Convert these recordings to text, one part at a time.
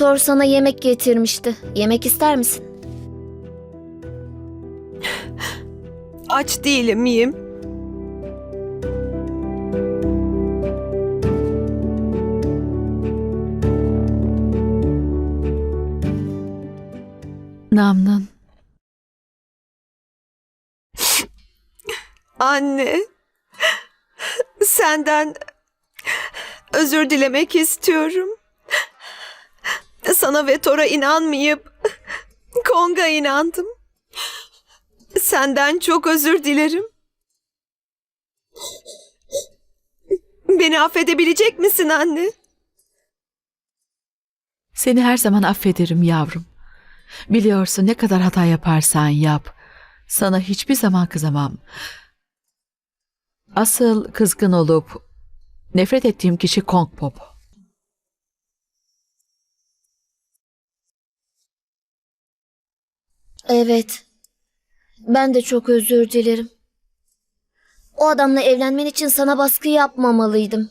Doktor sana yemek getirmişti. Yemek ister misin? Aç değilim miyim? Namnın. Anne. Senden özür dilemek istiyorum. Sana ve Thor'a inanmayıp Kong'a inandım. Senden çok özür dilerim. Beni affedebilecek misin anne? Seni her zaman affederim yavrum. Biliyorsun ne kadar hata yaparsan yap. Sana hiçbir zaman kızamam. Asıl kızgın olup nefret ettiğim kişi Kong Pop. Evet. Ben de çok özür dilerim. O adamla evlenmen için sana baskı yapmamalıydım.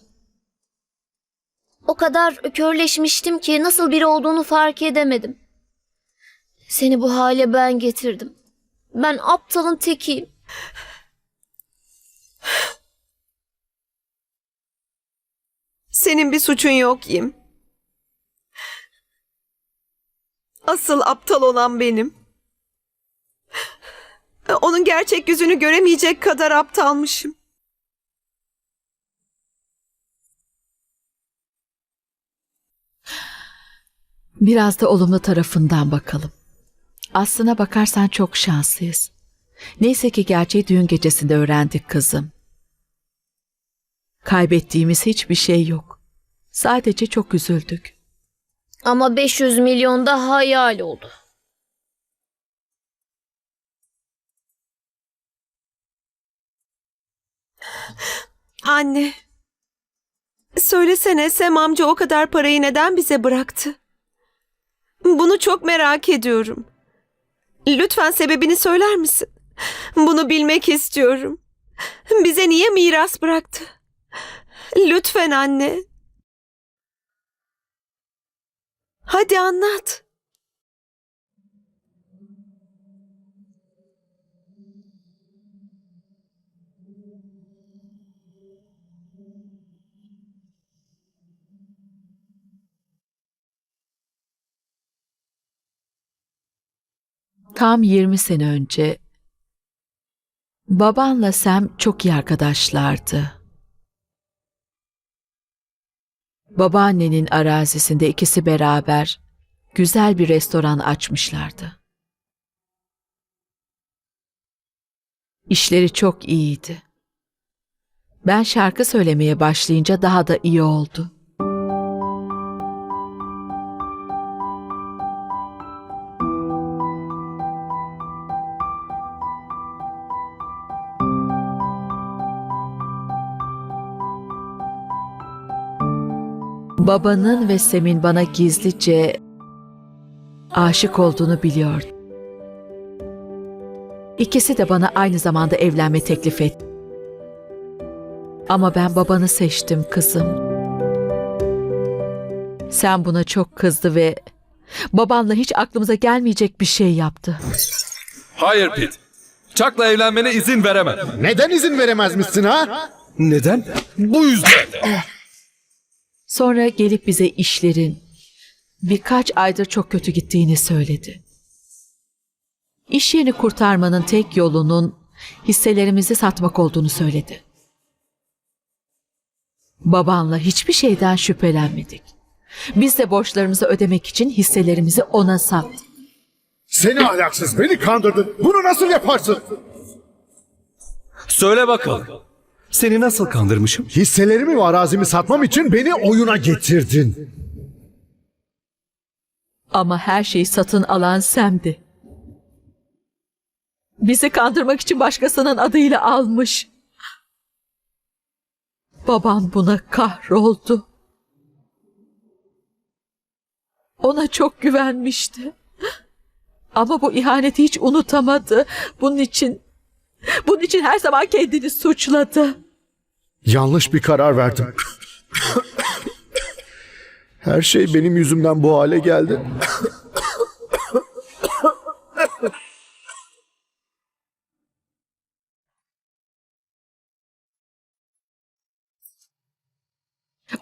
O kadar körleşmiştim ki nasıl biri olduğunu fark edemedim. Seni bu hale ben getirdim. Ben aptalın tekiyim. Senin bir suçun yok Yim. Asıl aptal olan benim. Onun gerçek yüzünü göremeyecek kadar aptalmışım. Biraz da olumlu tarafından bakalım. Aslına bakarsan çok şanslıyız. Neyse ki gerçeği düğün gecesinde öğrendik kızım. Kaybettiğimiz hiçbir şey yok. Sadece çok üzüldük. Ama 500 milyon da hayal oldu. Anne. Söylesene Sem amca o kadar parayı neden bize bıraktı? Bunu çok merak ediyorum. Lütfen sebebini söyler misin? Bunu bilmek istiyorum. Bize niye miras bıraktı? Lütfen anne. Hadi anlat. Tam 20 sene önce babanla Sam çok iyi arkadaşlardı. Babaannenin arazisinde ikisi beraber güzel bir restoran açmışlardı. İşleri çok iyiydi. Ben şarkı söylemeye başlayınca daha da iyi oldu. Babanın ve Sem'in bana gizlice aşık olduğunu biliyordum. İkisi de bana aynı zamanda evlenme teklif etti. Ama ben babanı seçtim kızım. Sen buna çok kızdı ve babanla hiç aklımıza gelmeyecek bir şey yaptı. Hayır Pit. Chuck'la evlenmene izin veremem. Neden izin veremezmişsin ha? Neden? Bu yüzden. Sonra gelip bize işlerin birkaç aydır çok kötü gittiğini söyledi. İş yerini kurtarmanın tek yolunun hisselerimizi satmak olduğunu söyledi. Babanla hiçbir şeyden şüphelenmedik. Biz de borçlarımızı ödemek için hisselerimizi ona sattık. Seni ahlaksız beni kandırdın. Bunu nasıl yaparsın? Söyle bakalım. Seni nasıl kandırmışım? Hisselerimi ve arazimi satmam için beni oyuna getirdin. Ama her şeyi satın alan Sem'di. Bizi kandırmak için başkasının adıyla almış. Babam buna kahroldu. Ona çok güvenmişti. Ama bu ihaneti hiç unutamadı. Bunun için bunun için her zaman kendini suçladı. Yanlış bir karar verdim. Her şey benim yüzümden bu hale geldi.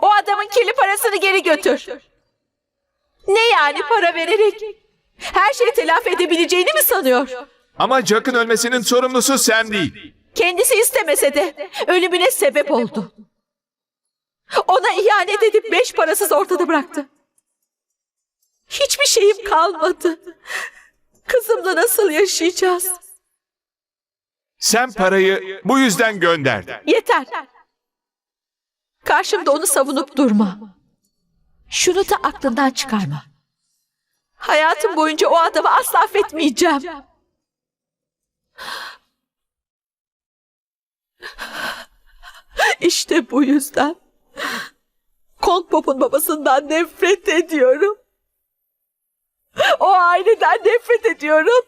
O adamın kirli parasını geri götür. Ne yani para vererek? Her şeyi telafi edebileceğini mi sanıyor? Ama Jack'ın ölmesinin sorumlusu Sam değil. Kendisi istemese de ölümüne sebep oldu. Ona ihanet edip beş parasız ortada bıraktı. Hiçbir şeyim kalmadı. Kızımla nasıl yaşayacağız? Sam parayı bu yüzden gönderdi. Yeter. Karşımda onu savunup durma. Şunu da aklından çıkarma. Hayatım boyunca o adamı asla affetmeyeceğim. İşte bu yüzden Kong Pop'un babasından nefret ediyorum. O aileden nefret ediyorum.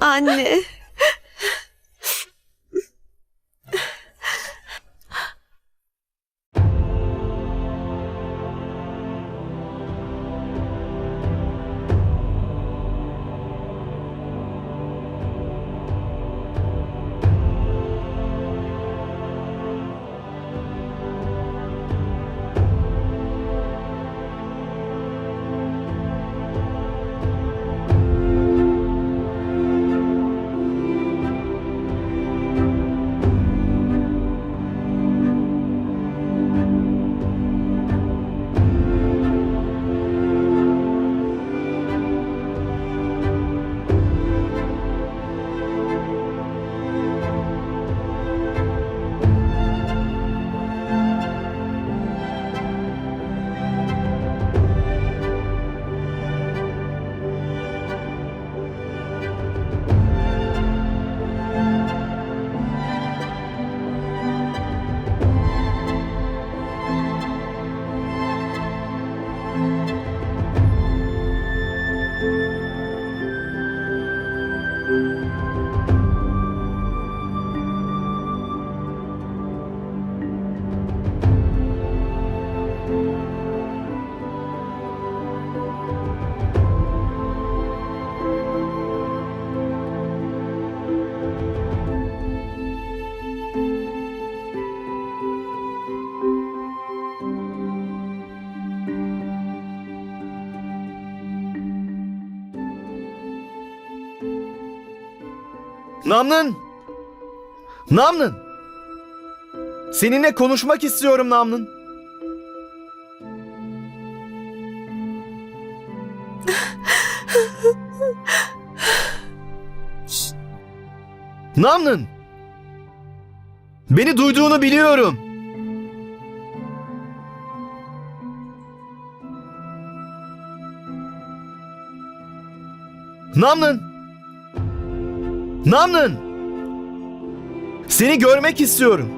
Anne. Namlın! Namlın! Seninle konuşmak istiyorum Namlın. Namlın! Beni duyduğunu biliyorum. Namlın! Namlın! Seni görmek istiyorum.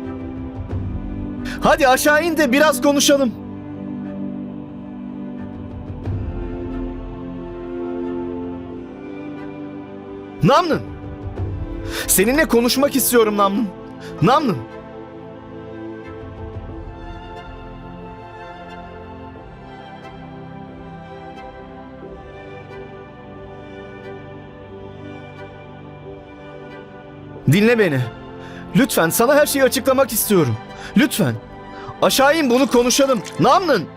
Hadi aşağı in de biraz konuşalım. Namlın! Seninle konuşmak istiyorum Namlın. Namlın! Dinle beni. Lütfen sana her şeyi açıklamak istiyorum. Lütfen. Aşağı in bunu konuşalım. Namlın.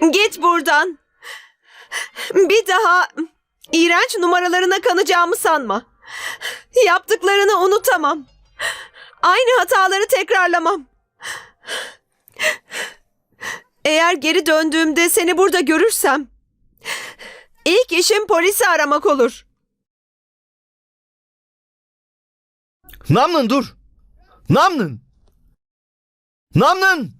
Git buradan. Bir daha iğrenç numaralarına kanacağımı sanma. Yaptıklarını unutamam. Aynı hataları tekrarlamam. Eğer geri döndüğümde seni burada görürsem ilk işim polisi aramak olur. Namlın dur. Namlın. Namlın.